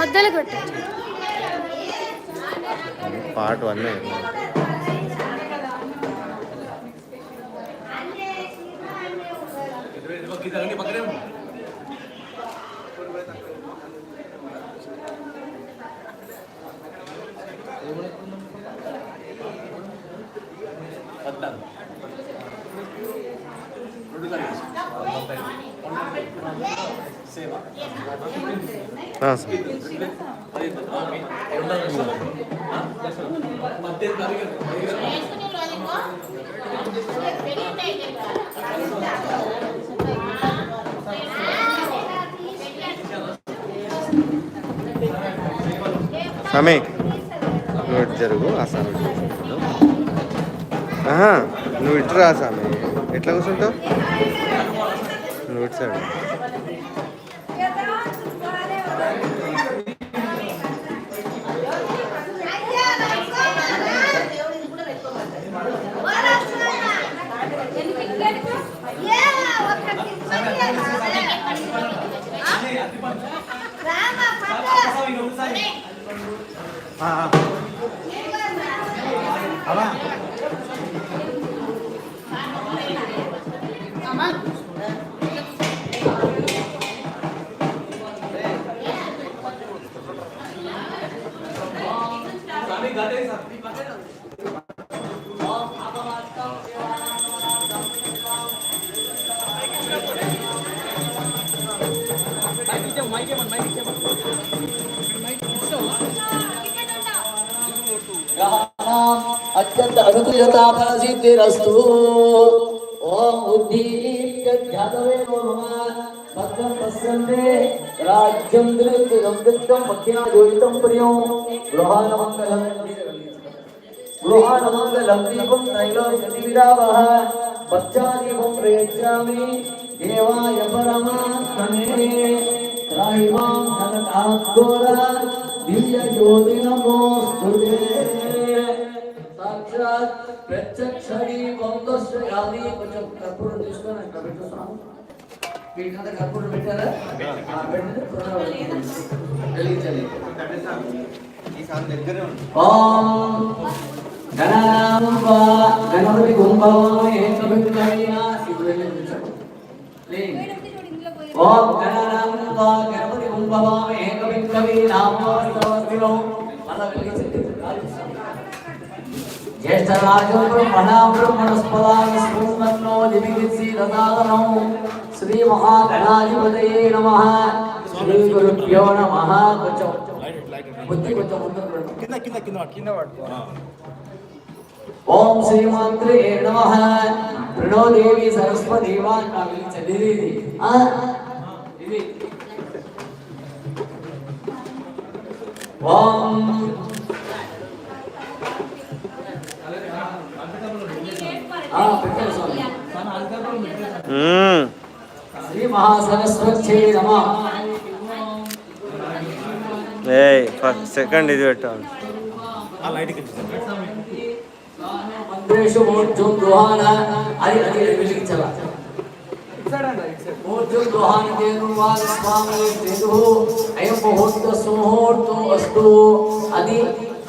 మొద్దలు కొట్టచ్చు part one సమయ నువ్వు ఇటు జరుగు ఆ సామె ఆహా నువ్వు ఇటు రా సామె ఎట్లా కూర్చుంటావు? నువ్వు ఇటు సైడ్ ग्रहाणाम् अत्यन्त अनुकूलता फलसिद्धिरस्तु ॐ बुद्धिज्ञातवे नो मम भक्तं पश्यन्ते। राज्यं दृत्तं मक्या योजितं प्रियो। गृहाणमङ्गलं गृहाणमङ्गलं दीपं नैलोचतिविरावः पश्चादीपं प्रयच्छामि। देवाय परमात्मने। त्रायिमां धनकाघोर दिव्यज्योतिनमोऽस्तु ते। నమోస్తుతే సాక్షాత్ ప్రత్యక్షరి వందశ్రయాది కొంచెం కర్పూరం తీసుకొని అక్కడ పెట్టు స్వామి వీటికంతా కర్పూరం పెట్టారా ఆ, పెట్టండి. ఓం గణనాం గణపతి కుంభవామే ఏకభిన్నమైన ఇది వెలిగించండి ఓం గణపతి అలా వెలిగించండి జ్యేష్ఠరాజో బ్రహ్మణా బ్రహ్మణస్పదాయ స్మృన్నో దివిగిత్సి దదాదనం శ్రీ మహాగణాధిపతయే నమః. శ్రీ గురుభ్యో నమః. కొంచెం బుద్ధి కొంచెం. కింద కింద కింద పట్టు, కింద పట్టుకో ఆ. ఓం శ్రీమాత్రే నమః. ప్రణో దేవి సరస్వతి ఇది. ఓం ఆ, పెట్టండి స్వామి. మ్మ్. శ్రీ మహాసరస్వతి నమః ఏయ్ ఫస్ట్ సెకండ్ ఇది పెట్టాలి. ఆ లైట్కి ఇచ్చేసాను. మంత్రేషు మూర్జుం గృహాన అది అది వెలిగించాల మూర్జుం గృహాన తేనువాద స్వామి తేజు అయం ముహూర్త సుముహూర్తం వస్తు అది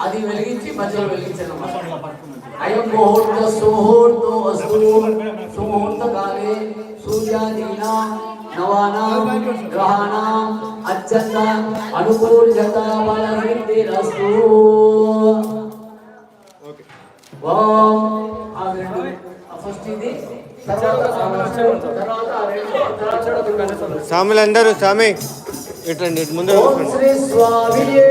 అది వెలిగించి మధ్యలో వెలిగించాలన్నమాట అయం ముహూర్త సుముహూర్తం వస్తు సుముహూర్త కాలే సూర్యాదీనా నవానాం గ్రహాణాం అత్యంత అనుకూలత బలసిద్ధిరస్తు ఓం ఆ రెండు ఫస్ట్ ఇది తర్వాత తర్వాత ఆ రెండు తర్వాత స్వాములు అందరూ స్వామి ఇటండి ఇటు ముందు శ్రీ స్వామియే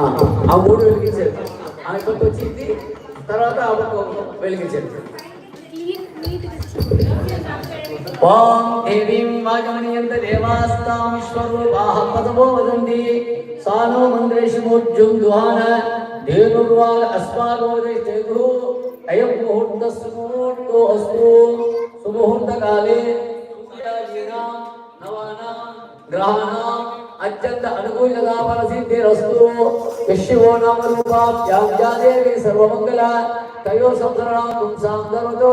ఆ, మూడు వెలిగించారు. ఆ పక్క వచ్చింది తర్వాత ఆ పక్క వెలిగించారు. ఓం దేవీం వాగమనియంత దేవాస్తాం విశ్వరూపాః పదవో వదంతి. సానో మంత్రేషు మూర్జుం దుహాన దేనుర్వాగ అస్మారోదేశేతు అయం ముహూర్తస్సు ముహూర్తో అస్తు. సూర్యాదీనాం నవానాం గ్రహాణాం అత్యంత అనుకూలంగా ఫలసిద్ధిరస్తు విశ్వో నామ రూపాభ్యాం సర్వమంగళ తయో సంసరణాం పుంసాం ధర్మతో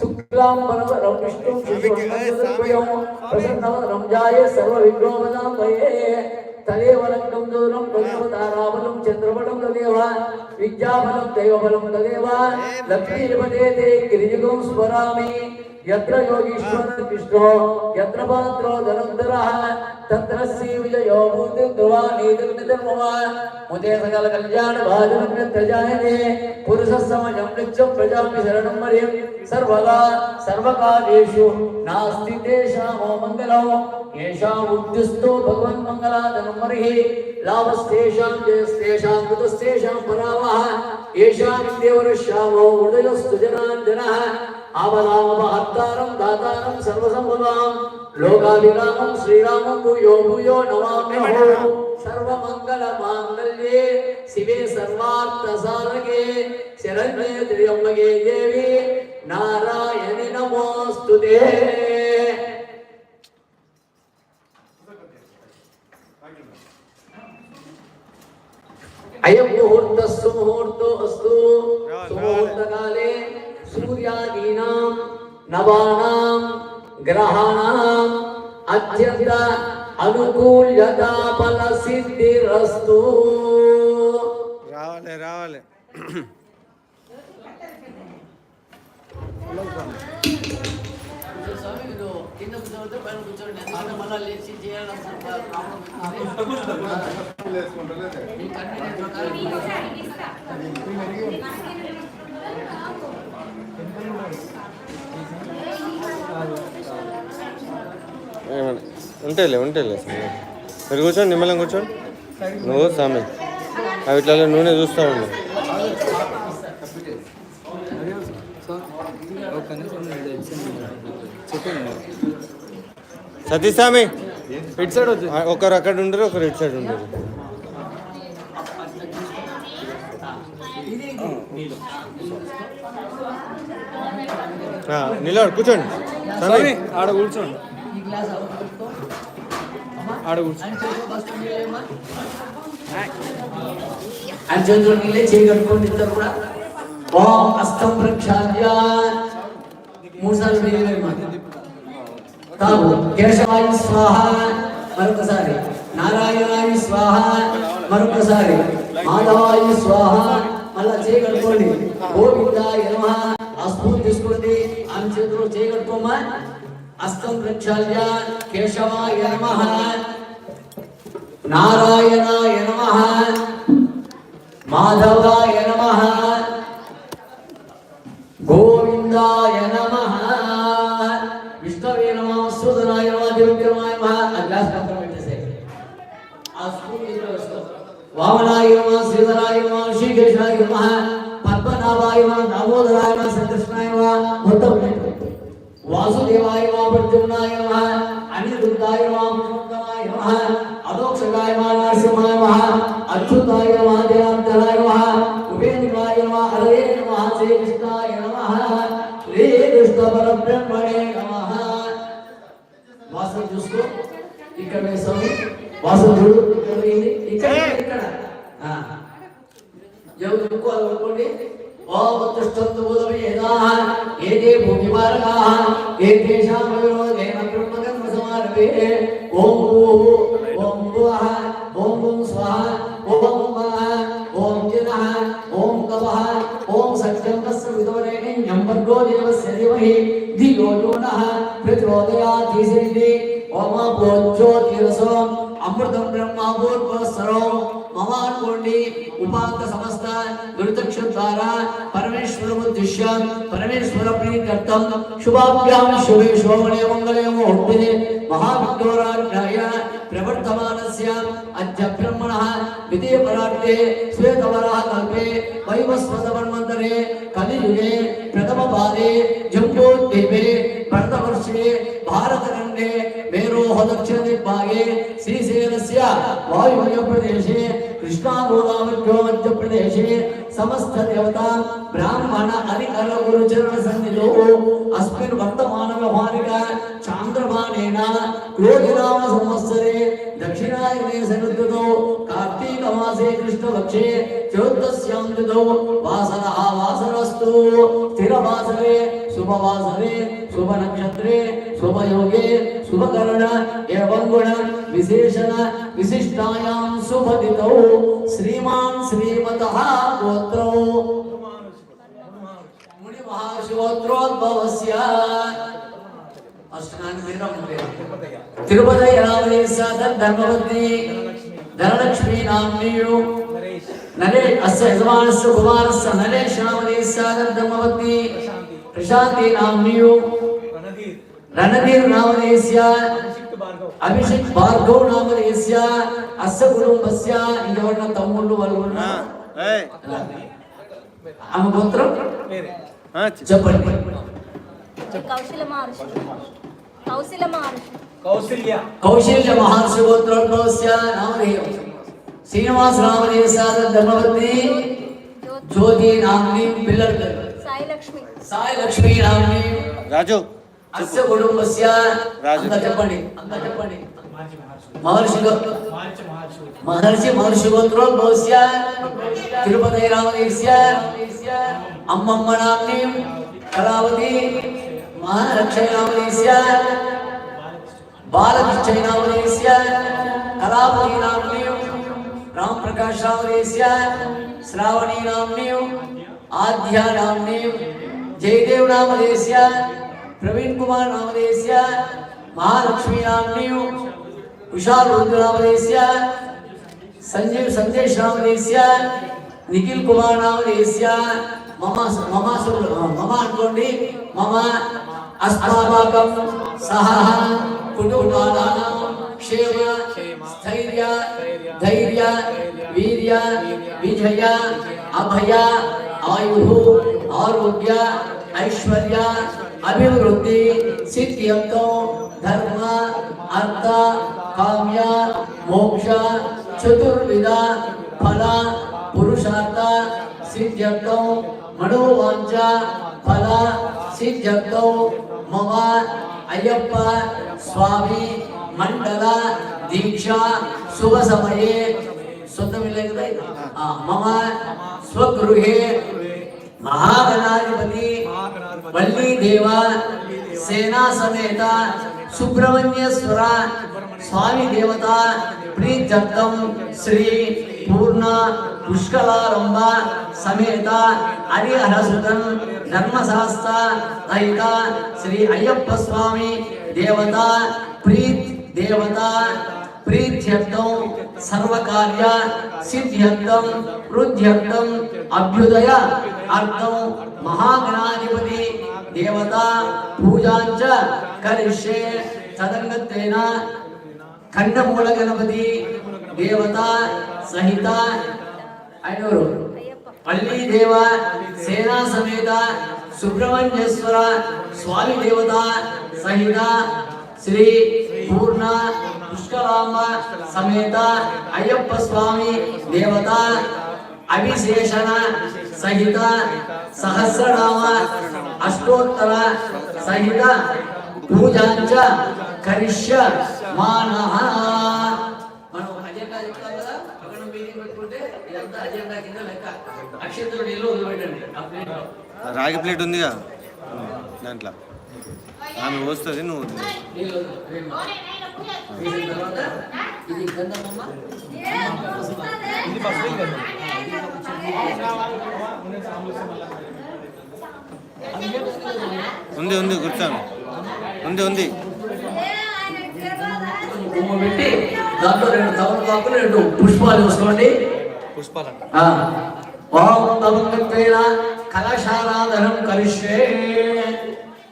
శుక్లాం పరమరం విష్ణుం శుభ్రం ప్రసన్నవదనం జాయ సర్వ విఘ్నోపదాం భయే తదేవ రంగం దూరం తారాబలం చంద్రబలం తదేవ విద్యాబలం దైవబలం తదేవ. లక్ష్మీపదే తే గిరిజగం స్మరామి यत्र योगीश्वर कृष्णो यत्र पात्रो धनुर्धरः तत्र श्री विजयो भूति ध्रुवानी धर्मवा मुझे सकल कल्याण भाजन प्रजायते पुरुष समजं नित्यं प्रजामि शरणं मरियं सर्वदा सर्वकालेषु नास्ति तेषामो मङ्गलो येषां उद्दिष्टो भगवन् मङ्गलादनं मरिः लाभस्तेषां जयस्तेषां कृतस्तेषां परावः येषां देवरश्यामो हृदयस्तु जनार्दनः ఆపదామపహర్తారం దాతారం సర్వసంపదాం లోకాభిరామం శ్రీరామం భూయో భూయో నమామ్యహో. సర్వమంగళ మాంగళ్యే శివే సర్వార్థ సాధకే శరణ్యే త్ర్యంబకే దేవి నారాయణి నమోస్తుతే. అయం ముహూర్తస్సు ముహూర్తో అస్తు సుముహూర్తకాలే సూర్యాదీనాం నవానాం గ్రహాణాం అత్యంత అనుకూల్యతా ఫల సిద్ధిరస్తు రావాలి రావాలి ఏమన్నా ఉంటేలే ఉంటేలే మీరు కూర్చోండి నిమ్మలం కూర్చోండి. నువ్వు స్వామి అవి ఇట్లా నూనె చూస్తూ ఉండు. సతీష్ స్వామి ఇటు సైడ్ ఒకరు అక్కడ ఉండరు ఒకరు ఇటు సైడ్ ఉండరు నిలబడు కూర్చోండి. స్వామి ఆడ కూర్చోండి. ఆడ కూర్చో. అంచెందులో నీళ్ళే చేయగలుగుకోండి ఇద్దరు కూడా. ఓం అస్తం వేయలేదు తాగు. కేశవాయ స్వాహ. మరొకసారి. నారాయణాయ స్వాహ. మరొకసారి. మాధవాయ స్వాహ. మళ్ళా చేయగలుగుకోండి గోవిందాయ నమ. ఆ స్పూన్ తీసుకోండి ఆమె చేతిలో చేయగలుగుకోమా అస్తం ప్రక్షాళ్య కేశవాయ నమ నారాయణాయ నమ మాధవాయ నమ గోవిందాయ నమ విష్ణవే నమ సూదనాయ నమ దివ్యమాయ నమ ఆ గ్లాస్ పక్కన పెట్టేసే ఆ స్పూన్ ఇందులో వేసుకో వామనాయ నమ శ్రీధరాయ నమ మొత్తం వాసుదేవాయ నమ ప్రద్యుమ్నాయ అనిరుద్ధాయ నమ పురుషోత్తమాయ నమ అదోక్షగాయ నమ అచ్యుతాయ ఉపేంద్రాయ హరే శ్రీకృష్ణాయ శ్రీ కృష్ణ పరబ్రహ్మణే వాసన చూసుకో. ఇక్కడ వేసాము వాసన చూడు. ఇక్కడ ఇక్కడ ఎవరు చెప్పుకోవాలి అనుకోండి ओम तुष्टन्तु बुधवेदाः एते भूमिमार्गाः, एतेषां विरोधेन ब्रह्मकर्मसमारभे। ॐ ॐ भुवः, ॐ ॐ स्वाहा, ॐ मः ॐ जिनः ॐ तपः, ॐ सत्यं तस्य विदवरेण ञम्बर्गो देवस्य धीमहि धियो यो नः प्रतिरोदयाधीशेति ॐ भोज्योतिरसो अमृतं ब्रह्माभूर्भः सर्वम्। भवान् कोण्डी उपांत समस्त गुरुचक्ष द्वारा परमेश्वर उद्देश्य परमेश्वर प्रीत्यर्थम शुभाभ्याम शुभे शोभने मंगले मुहूर्ते महाविघ्नोराध्याय प्रवर्तमानस्य अद्य ब्रह्मणः विदे परार्थे श्वेतवरः कल्पे वैवस्वतमन्वन्तरे कलियुगे प्रथमपादे जम्बोद्दीपे भरतवर्षे भारतखण्डे मेरोः दक्षिणदिग्भागे श्रीशैलस्य वायुव्यप्रदेशे దిగ్భాగే శ్రీశైలస్య కృష్ణా ప్రదేశే సమస్త దేవత బ్రాహ్మణ అధికర గురుచరణ సన్నిధో అస్మిన్ వర్తమాన వ్యవహారిక చాంద్రమానేన క్రోధినామ సంవత్సరే దక్షిణాయనే సనుద్యుతో కార్తీక మాసే కృష్ణపక్షే చౌద్దస్యాం ఋతౌ వాసరః వాసరస్తు స్థిరవాసరే शुभ वासवे शुभ नक्षत्रे शुभ योगे शुभकरण एवं गुण विशेषण विशिष्टायां शुभ दितौ श्रीमान श्रीमतः गोत्रौ। मुनिमहाशिवोत्रोद्भवस्य तिरुपति धनलक्ष्मी नरेश। नरे अस्य यजमानस्य कुमारस्य नरेश रामलेश धर्मवती प्रशांति नामनियो रणधीर नामदेस्य ಅಭಿಷೇಕ್ ಭಾರ್ಗವ್ ನಾಮದೇಸ್ಯ ಅಸ್ಸ ಕುಟುಂಬಸ್ಯ ಇಂಗವನ್ನ ತಮ್ಮುಳ್ಳು ವಲ್ವನ್ನ ಆಮ ಗೋತ್ರ ಚಪ್ಪಲಿ ಕೌಶಲ ಮಹರ್ಷಿ ಕೌಶಲ ಮಹರ್ಷಿ ಕೌಶಲ್ಯ ಕೌಶಲ್ಯ ಮಹರ್ಷಿ ಗೋತ್ರೋದ್ಭವಸ್ಯ ನಾಮಧೇಯ ಶ್ರೀನಿವಾಸ ನಾಮಧೇಯ ಸಾದ ಧರ್ಮವತಿ ಜ್ಯೋತಿ ನಾಮನಿ ಪಿಲ್ಲರ್ ಸಾಯಿ ಲಕ್ಷ್ಮಿ ధర్మవతి జ్యోతి నామ్ని పిల్లలు పేరు. సాయి లక్ష్మి సాయి లక్ష్మీ నామ్ని రాజు అస్య కుటుంబస్య రాజు. అంత చెప్పండి అంత చెప్పండి మహర్షి గో- మహర్షి మహర్షి గోత్రోద్భవస్య తిరుపతి రామదేశ్య అమ్మమ్మ నామ్ని కళావతి మహాలక్ష్మి నామదేశ్య బాలకృష్ణ నామదేశ్య కళావతి నామ్ని రామ్ ప్రకాశ్ నామదేశ్య శ్రావణి నామ్ని ఆద్య నామ్ని జయదేవ్ నామదేశ్య ప్రవీణ్ కుమార్ నామదేశ్య మహాలక్ష్మి నామ్ని కుషాల్ రుద్ర నామదేశ్య సంజీవ్ సందేశ్ నామదేశ్య నిఖిల్ కుమార్ నామదేశ్య మమ మమ సు- మమ అనుకోండి మమ అస్మాకం సహ కుటుంబానాం क्षेम स्थैर्य धैर्य वीर्य विजय अभय आयु आरोग्य ऐश्वर्य अभिवृद्धि सिद्धियंत धर्म अर्थ काम्य मोक्ष चतुर्विध फल पुरुषार्थ सिद्ध्यर्थ मनोवांच फल सिद्ध्यर्थ मम अय्यप्प स्वामी మండల దీక్ష శుభ సమయే సొంతమిల్లే కదా ఇది? ఆ, మమ స్వగృహే మహాగణాధిపతి వల్లి దేవ సేనా సమేత సుబ్రహ్మణ్యేశ్వర స్వామి దేవత ప్రీత్యర్థం శ్రీ పూర్ణ పుష్కలారంభ సమేత హరిహరసుతం ధర్మశాస్త్ర రహిత శ్రీ అయ్యప్ప స్వామి దేవత ప్రీత్యర్థం సర్వకార్య సిద్ధ్యర్థం వృద్ధ్యర్థం అభ్యుదయ అర్థం మహాగణాధిపతి దేవత పూజాంచ కలిష్యే తదంగత్వేన ఖండమూల గణపతి దేవత సహిత అయినవరు పల్లి దేవ సేనా సమేత సుబ్రహ్మణ్యేశ్వర స్వామి దేవత సహిత శ్రీ పూర్ణ పుష్కలాంబ సమేత అయ్యప్ప స్వామి దేవత అవిశేషణ సహిత సహస్రనామ అష్టోత్తర సహిత పూజాంచ కరిష్య మానహ. మనం అజెండా చెప్తాం కదా అక్కడ మీటింగ్ పెట్టుకుంటే ఇదంతా అజెండా కింద లెక్క. అక్షంతలు నీళ్ళు వదిలిపెట్టండి. రాగి ప్లేట్ ఉందిగా? దాంట్లో. ఆమె వస్తుంది నువ్వు ఉంది ఉంది కూర్చోండి ఉంది ఉంది. పెట్టి దాంట్లో రెండు రెండు పుష్పాలు వేసుకోండి పుష్పాలంట. ఆ, ఓం కలశారాధనం కరిష్యే.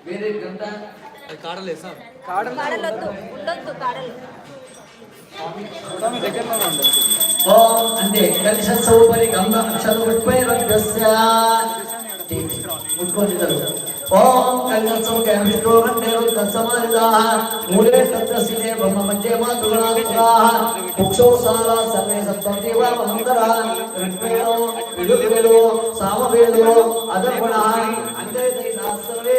వేరే గంట. కాడలే సార్. కాడలొద్దు ఉండొద్దు కాడలు. ఓం అంటే కలిశోపరి గంగ అక్షరముపై రక్తస్య ముట్టుకొని ఇద్దరు ఓం కళ్యాణం విష్ణు వందే తత్సమారిదాః మూలే తత్ర స్థితే బ్రహ్మ మధ్యే మాతృగణాత్మకాః ముక్షో సారా సర్వే సత్వం దేవ మహంతరా ఋగ్వేదో యజుర్వేదో సామవేదో అదర్వణః అంతే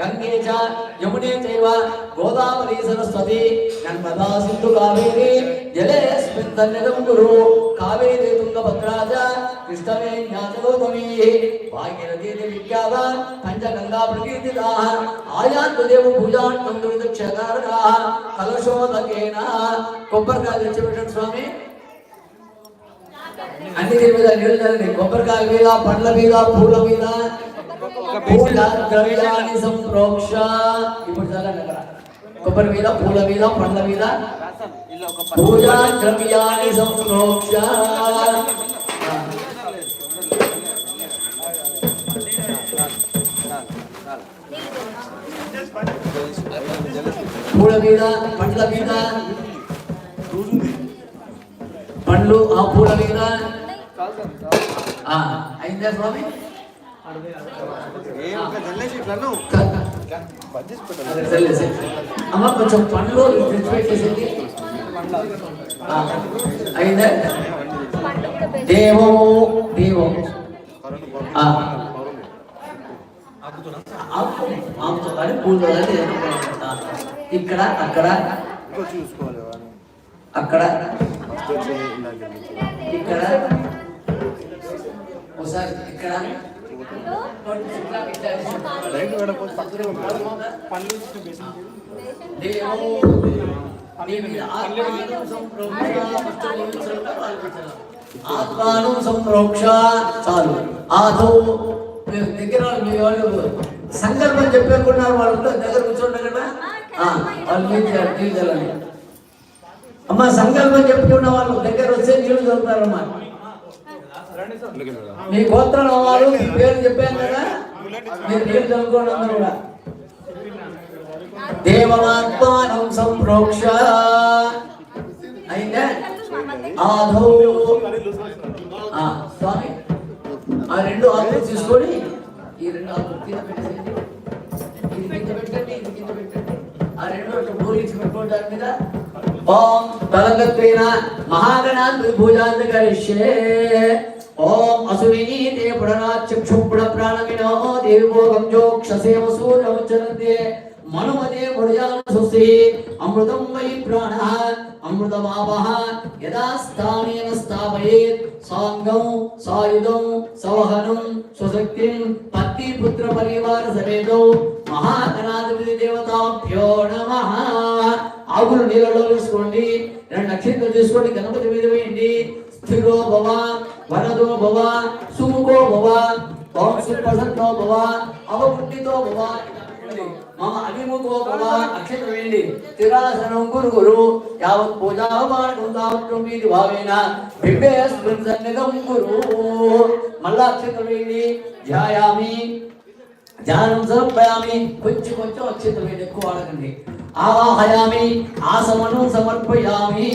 గంగే చ యమునే చైవ గోదావరి సరస్వతి నర్మదా సింధు కావేరి జలేస్మిన్ సన్నిధం కురు కావేరి తుంగభద్రాజ చ కృష్ణమే జ్ఞాతగౌతమీ భాగీరథీ విఖ్యాత పంచగంగా ప్రకీర్తితా ఆయాంతు దేవ పూజాంతం దుర్దక్షకారకా కలశోదకేన కొబ్బరికాయ తెచ్చిపెట్టండి స్వామి. అన్ని దీని మీద నీళ్ళు కొబ్బరికాయ మీద పండ్ల మీద పూల మీద ద్రవ్యాన్ని సంప్రోక్ష ఇప్పుడు చదవండి అక్కడ కొబ్బరి మీద పూల మీద పండ్ల మీద. పూజా ద్రవ్యాన్ని సంప్రోక్ష పూల మీద పండ్ల మీద. పండ్లు ఆ పూల మీద. అయిందా స్వామి? అమ్మ కొంచెం పండ్లు తెచ్చిపెట్టేసింది అయిందా? దేవో దేవో. కానీ ఇక్కడ అక్కడ. అక్కడ. ఇక్కడ. ఒకసారి ఇక్కడ. ఆత్మానం సంప్రోక్ష చాలు. ఆదో దగ్గర మీ వాళ్ళు సంకల్పం చెప్పేకున్నారు వాళ్ళు దగ్గర కూర్చోండి కదా ఆ, వాళ్ళు నీళ్ళు నీళ్ళు అమ్మ సంకల్పం చెప్పుకున్న వాళ్ళు దగ్గర వస్తే నీళ్ళు చల్లుతారమ్మా మీ గోత్రం వారు మీ పేరు చెప్పాను కదా? మీరు నీళ్ళు చదువుకోండి అందరూ కూడా. దేవమాత్మానం సంప్రోక్ష అయిందా? ఆధో. స్వామి ఆ రెండు ఆకులు తీసుకొని ఈ రెండు ఆకులు కింద పెట్టేసేయండి. ఇది కింద పెట్టండి ఇది కింద పెట్టండి. ఆ రెండు అట్లా పూరించి పెట్టుకోండి దాని మీద. ఓం మహాగణాన్ ఓం అసువినీ తే పుడనాచక్షుపుడ ప్రాణమినో దేవి భోగం జోక్షసేమ సూర్యముచ్చరంతే మనుమతే ముడియాన సుసి అమృతం వై ప్రాణ అమృతమాపః యదా స్థానేన స్థాపయేత్. సాంగం సాయుధం సవహనం స్వశక్తిం పత్తి పుత్ర పరివార సమేతో. మహాగణాధిపతి దేవతాభ్యో నమః. ఆకులు నీళ్ళలో వేసుకోండి. రెండు నక్షత్రం తీసుకోండి గణపతి మీద వేయండి. స్థిరో భవ వరదో భవ సుముఖో భవ ఓం సుప్రసన్నో భవ అవపుట్టితో భవ మమ అభిముఖో భవ అక్షత్రం వేయండి స్థిరాసనం గురు గురు యావత్ పూజావాడు తావత్ మీది భావేన బింబే స్మృతన్నిగం గురు మళ్ళా అక్షత్రం వేయండి ధ్యాయామి ధ్యానం సమర్పయామి. కొంచెం కొంచెం అక్షంత వేడి ఎక్కువ వాడకండి. ఆవాహయామి ఆసమను సమర్పయామి.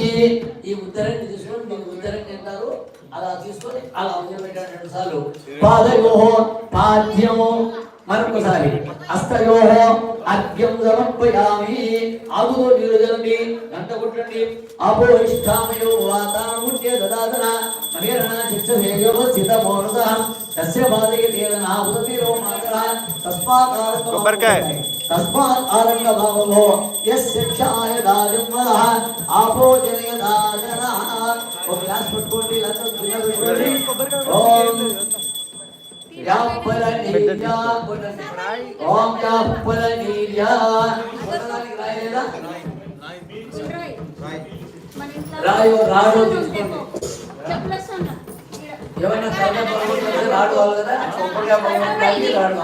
ఈ ఉత్తరాన్ని తీసుకొని మీకు ఉత్తరాన్ని అంటారు అలా తీసుకొని అలా వదిలిపెట్టాడు రెండు సార్లు. పాదయోహో పాద్యము. మరొకసారి. హస్తయో అర్ఘ్యం సమర్పయామి. ఆగుతో నీళ్ళు జలండి గంట కొట్టండి. అపో ఇష్టామయో వాతానముట్య దదాదన. మహేరణ చిత్తసేయో స్థిత మౌనస తస్య బాధకి తేదన ఉదతిరో మాతర తస్మాత్ ఆరంగ కొబ్బరికాయ. తస్మాత్ ఆరంగ భావో యస్య క్షాయ దాజం వదః ఆపో జనయ దాజన ఒక గ్లాస్ పట్టుకోండి లేకపోతే గిన్నె పెట్టుకోండి ఓం యా ఫలనీయా ఓం యా ఫలనీయా పుస్తకానికి రాయలేదా రాయో రాడో తీసుకోండి ఎవరైనా చదివే పనులు రాడు వాళ్ళు కదా? ఒక్కడిగా పనులు రాడు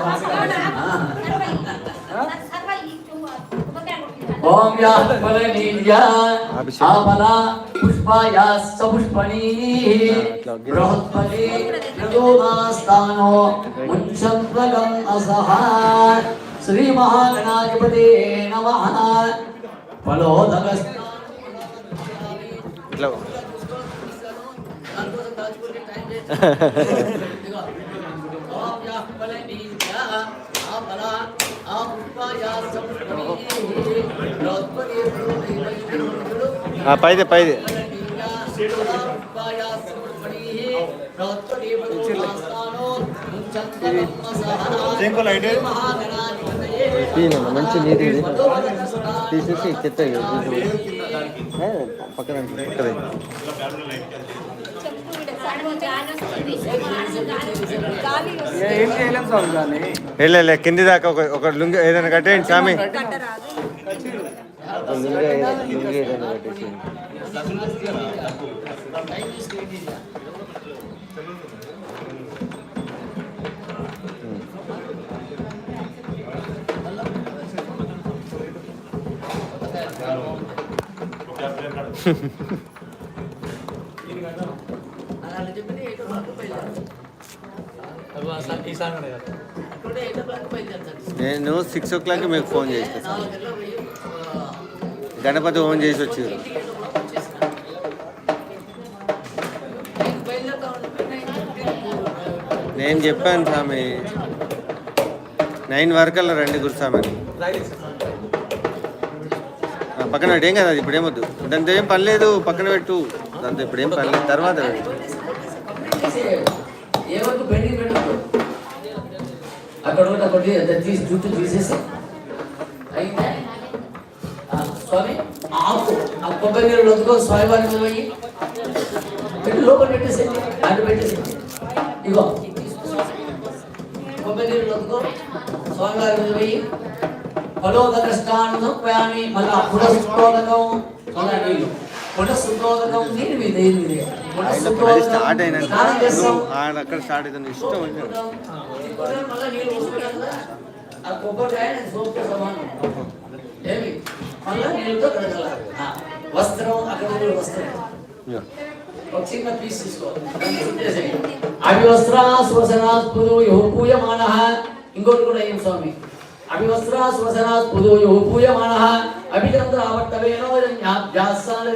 ఓం యా ఫలనీయా ఆమల పుష్పాయా సపుష్పణీ బృహత్పతి మృదోమాస్థానో ముంచత్వగం అసహ. శ్రీ మహాగణాధిపతే నమః. ఫలోదక ఇట్లా పైదే పైదే. మంచి నీట్గా తీసేసి చెత్త పక్కన పక్కదే గాలి ఏం చేయలేం స్వామి దాన్ని వెళ్ళలే కింది దాకా ఒక ఒక లుంగి ఏదైనా కట్టేయండి స్వామి కట్టరాదు ఒక లుంగి లుంగి ఏదైనా కట్టేసి అబ్బా, సా- ఈ సాంగ్ అనేది కదా. నేను సిక్స్ ఓ క్లాక్ మీకు ఫోన్ చేస్తాను గణపతి ఫోన్ చేసి వచ్చారు నేను చెప్పాను స్వామి నైన్ వరకల్లా రండి గురుస్వామి పక్కన పెట్టేం కదా అది దాంతో ఏం పని లేదు పక్కన పెట్టు. దాంతో ఇప్పుడేం పని లేదు తర్వాత పెట్టు. ఏమొద్దు పెండింగ్ పెట్టు అక్కడ ఒకటి ఒకటి తీసి జుట్టు తీసేసి. అయితే స్వామి? ఆకు ఆ కొబ్బరి నీళ్ళు వద్దుకో స్వామి వారికి పోయి. పెట్టి లోపల పెట్టేసి అటు పెట్టేసి ఇగో. కొబ్బరి నీళ్ళు వద్దుకో స్వామి వారికి పోయి. ఫలోదక స్నానం ప్రయాణి మళ్ళా పునఃశుద్ధోదకం మళ్ళా నీళ్ళు. పునఃశుద్ధోదకం దీని మీద దీని మీద. స్టార్ట్ స్నానం చేస్తాం. అక్కడ స్టార్ట్ అవుతుంది ఇష్టం వచ్చినట్టు. మళ్ళా నీళ్ళు పోసుకుంటాం కదా? ఆ కొబ్బరికాయ నేను సోపుతో సమానం. ఏమి? మళ్ళా నీళ్ళతో కడగాల. వస్త్రం అక్కడ వస్త్రం. ఒక చిన్న పీస్ పూయమాన ఇంకోటి కూడా ఏం స్వామి? అవివస్త్రా స్వసనా స్పురు యో పూయమాన అభిచంద్ర ఆవర్తవేనో వ్యాసాల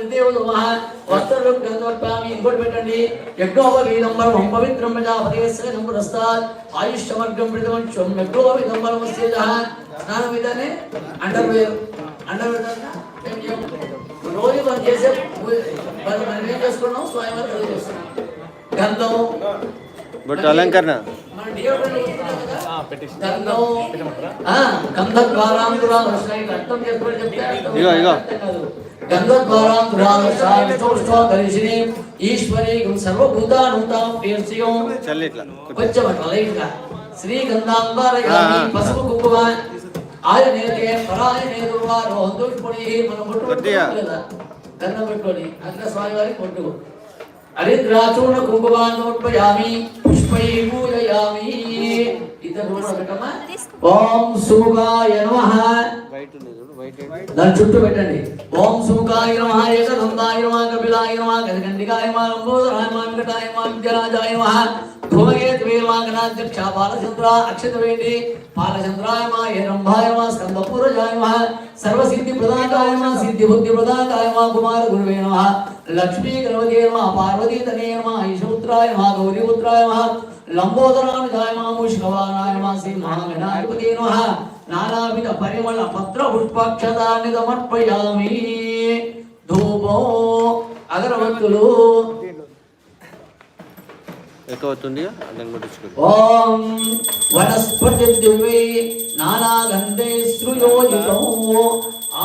గంధోత్పామి ఇంకోటి పెట్టండి యజ్ఞోపవీదంబరం పవిత్రం ప్రజాపతివేశ్వర సంపురస్తాత్ ఆయుష్యమర్గం ప్రతివంశం యజ్ఞోపవీదంబరం స్యేజ స్నానం ఇదనే అండర్ వేర్ అండర్ వేర్ రోజు మనం చేసే మనం ఏం చేసుకున్నాం? స్వయంవరం చదువు గంధం అలంకరణ. మన డియోడ్రెంట్ ఈశ్వరీ సర్వభూతానుతాం కొంచెం అట్లా పసుపు కుంకుమ ఆయన నేతే పరాయ మనం పెట్టుకొని స్వామి వారికి హరిద్రాచూర్ణ కుంకుమాన్నోట్పయామి పుష్పై పూజయామి ఓం సుముఖాయ నమః. దాని చుట్టూ పెట్టండి. ఓం సుముఖాయ నమః ఏకదంతాయ నమః కపిలాయ నమః గజగండికాయ నమః లంబోదరాయ నమః వెంకటాయ నమః విద్యరాజాయ నమః. ధూమకేతు వేమాగనాధ్యక్ష బాలచంద్ర అక్షత వేండి బాలచంద్రాయ నమః ఏరంభాయ సర్వసిద్ధి ప్రదాకాయ సిద్ధి బుద్ధి ప్రదాకాయ కుమార గురువే నమః. లక్ష్మీ గణపతే నమః పార్వతీ తనే నమః ఈశపుత్రాయ నమః గౌరీపుత్రాయ నమః లంబోదరాయ నమః ముష్కవానాయ నమః శ్రీ మహాగణాధిపతే నమః. నానావిధ పరిమళ పత్ర సమర్పయామి అగరవత్తులు ఎక్కువ అవుతుంది దాన్ని కొట్టించుకో ఓం వనస్పతి దివ్యై నానాగంధే శ్రుయోజితో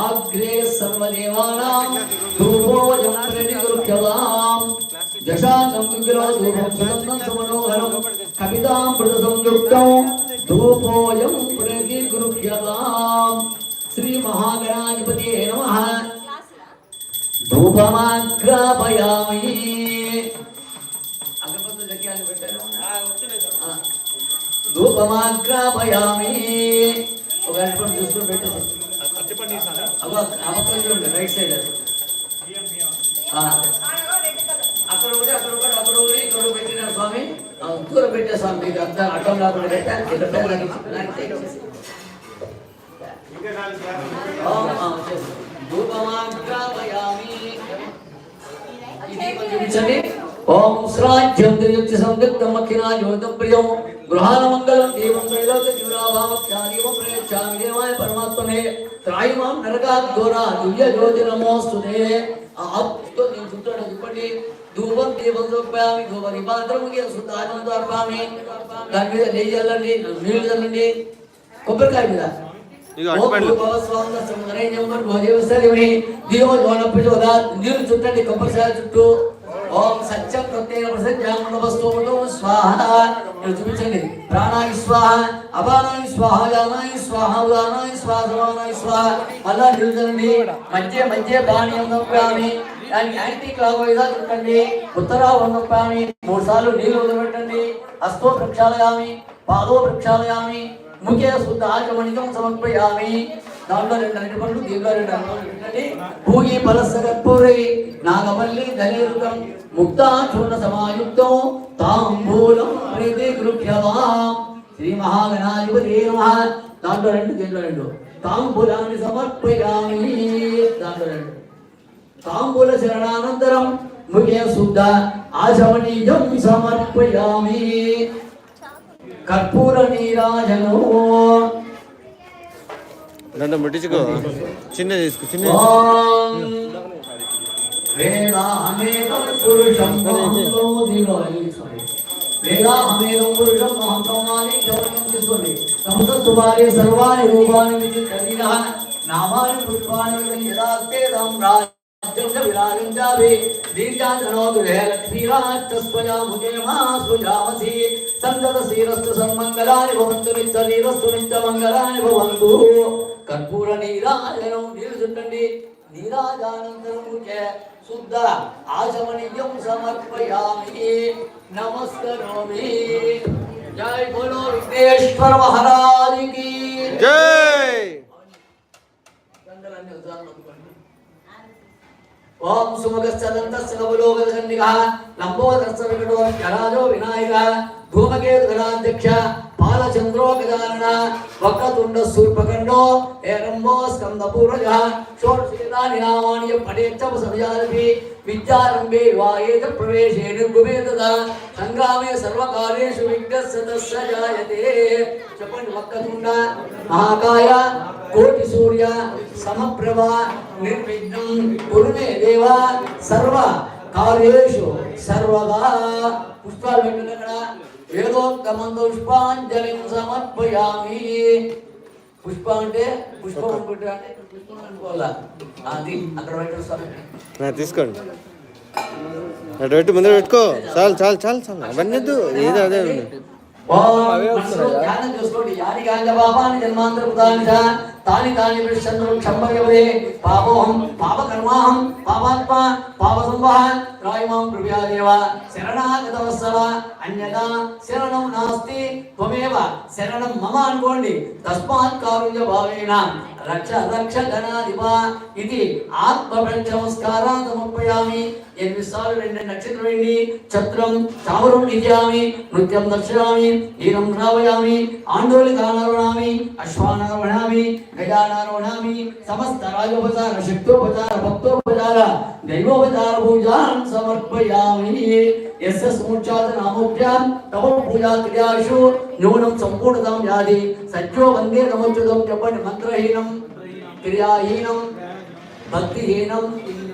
ఆగ్రే సర్వదేవానాం ధూపోయం ప్రతిగృహ్యతాం జశాంగం విగ్రహ ధూపం సుగంధం సుమనోహరం కవితాం ప్రతి సంయుక్తం ధూపోయం ప్రతిగృహ్యతాం శ్రీ మహాగణాధిపతి నమః ధూపమాగ్రాపయామి ధూపమాగ్రాపయామి ఒక అరటిపండు చూసుకొని పెట్టేసి అవ్వ అవతల చూడండి రైట్ సైడ్ అక్కడ ఒకటి అక్కడ ఒకటి అక్కడ ఒకటి ఇక్కడ పెట్టిన స్వామి. ఆ, పెట్టే స్వామి మీకు అడ్డం లేకుండా పెట్టాను ధూపమాగ్రాపయామి ఇది కొంచెం చూపించండి ఓం శ్రాజ్యం దివ్య సందిగ్ధం అఖిలా జ్యోతం ప్రియం గృహాల మంగళం దేవం త్రైలోక జీవరాభావత్యాదీవం ప్రయచ్చామి దేవాయ పరమాత్మనే త్రాయుమాం నరకాత్ ఘోరా దివ్య జ్యోతి నమోస్తుతే ఆ ఆప్తో నేను చుట్టాడు చెప్పండి ధూపం దీపం చూపామి ధూప పాత్రముకి సుతానం తర్పామి దాని మీద నెయ్యి చల్లండి నీళ్ళు చల్లండి కొబ్బరికాయ మీద ఇదిగో అరటిపండ్లు. నీరు చుట్టండి కొబ్బరికాయ చుట్టూ ఓం సత్యం ప్రత్యేక ప్రసంజాముల వస్తువులు స్వాహ. ఇక్కడ చూపించండి. ప్రాణాయి స్వాహ అపానాయి స్వాహ యానాయి స్వాహ ఉదానాయి స్వాహ సమానాయి స్వాహ. మళ్ళా నిలుచండి. మధ్య మధ్య బాణ్యం నొప్పామి దానికి యాంటీ క్లాక్ వైజ్ చుట్టండి ఉత్తరావరం నొప్పామి మూడు సార్లు నీళ్ళు వదిలిపెట్టండి. హస్తో ప్రక్షాళయామి పాదో ప్రక్షాళయామి. ముఖ్య శుద్ధ ఆచమణికం సమర్పయామి. దాంట్లో రెండు అరటి పండ్లు దీంట్లో రెండు అరటి భూగి పలసగర్పూరి నాగవల్లి దళిరుకం ముక్తా చూర్ణ సమాయుక్తం తాంబూలం ప్రీతి గృహ్యవా. శ్రీ మహాగణాధిపతి నమః. దాంట్లో రెండు దీంట్లో రెండు. తాంబూలాన్ని సమర్పయామి. దాంట్లో రెండు. తాంబూల శరణానంతరం ముఖ్య శుద్ధ ఆచమణీయం సమర్పయామి. కర్పూర నీరాజనో దాంట్లో ముట్టించుకో చిన్న తీసుకో చిన్న సర్వాణి రూపాన్ని నామాని పుష్పాన్ని యదాస్తే చ విరాజం చావి దీర్ఘాచనో గృహే లక్ష్మీరాజస్వయా ముఖే మా సుజామసి సంతత శ్రీరస్తు సన్మంగళాని భవంతు నిత్య నీరస్తు నిత్య మంగళాని భవంతు కర్పూర నీరాజనం నీరు చుట్టండి నీరాజానందరముచే శుద్ధ ఓం సుమగశ్చదంతస్య నవలోకగన్నికః లంబోదర్శ వికటో జరాజో వినాయకः ధూమకేతు గణాధ్యక్ష పాలచంద్రో గజానన వక్రతుండ సూర్పకండో ఏరంబో స్కంద పూర్వజ షోడశేతాని నామాని పడేచ్చవ సమయాలపి విద్యారంభే వాయేత ప్రవేశే నిర్గుమే సంగ్రామే సర్వకార్యేషు విఘ్నస్య జాయతే చెప్పండి వక్రతుండ మహాకాయ కోటి సూర్య సమప్రభ నిర్విఘ్నం కురుమే దేవ సర్వ కార్యేషు సర్వదా. పుష్పాలు పెట్టండి పుష్పాంజలిం సమర్పయామి. పుష్ప అంటే పుష్పం అనుకుంటే అది అక్కడ తీసుకోండి. అటు పెట్టి ముందర పెట్టుకో. చాలు చాలు చాలు చాలు. అవన్నీ ఏదో అదే ధ్యానం చేసుకోండి. యాని గాంజ పాపాని జన్మాంతర కృతాని చ తాని తాని విశ్చంద్రం క్షంభయవదే పాపోహం పాపకర్మాహం పాపాత్మ పాపసంవహ త్రాయమాం కృపయాదేవ శరణాగత వత్సల అన్యదా శరణం నాస్తి త్వమేవ. శరణం మమ అనుకోండి. తస్మాత్ కారుణ్య భావేన. రక్ష రక్ష ధనాధిప ఇది ఆత్మ నమస్కారా సమర్పయామి ఎనిమిది సార్లు రెండు నక్షత్రం వెళ్ళి ఛత్రం చామరం నిత్యామి నృత్యం దర్శయామి హీనం శ్రావయామి ఆందోళికానరోణామి అశ్వానరోణామి గజానరోణామి సమస్త రాజోపచార శక్తోపచార భక్తోపచార దైవోపచార పూజాన్ సమర్పయామి. యస్య మూర్ఛాత నామోభ్యాం తమ పూజా క్రియాషు న్యూనం సంపూర్ణతాం యాది. సత్యో వందే నమోచ్యుతం చెప్పండి మంత్రహీనం క్రియాహీనం భక్తిహీనం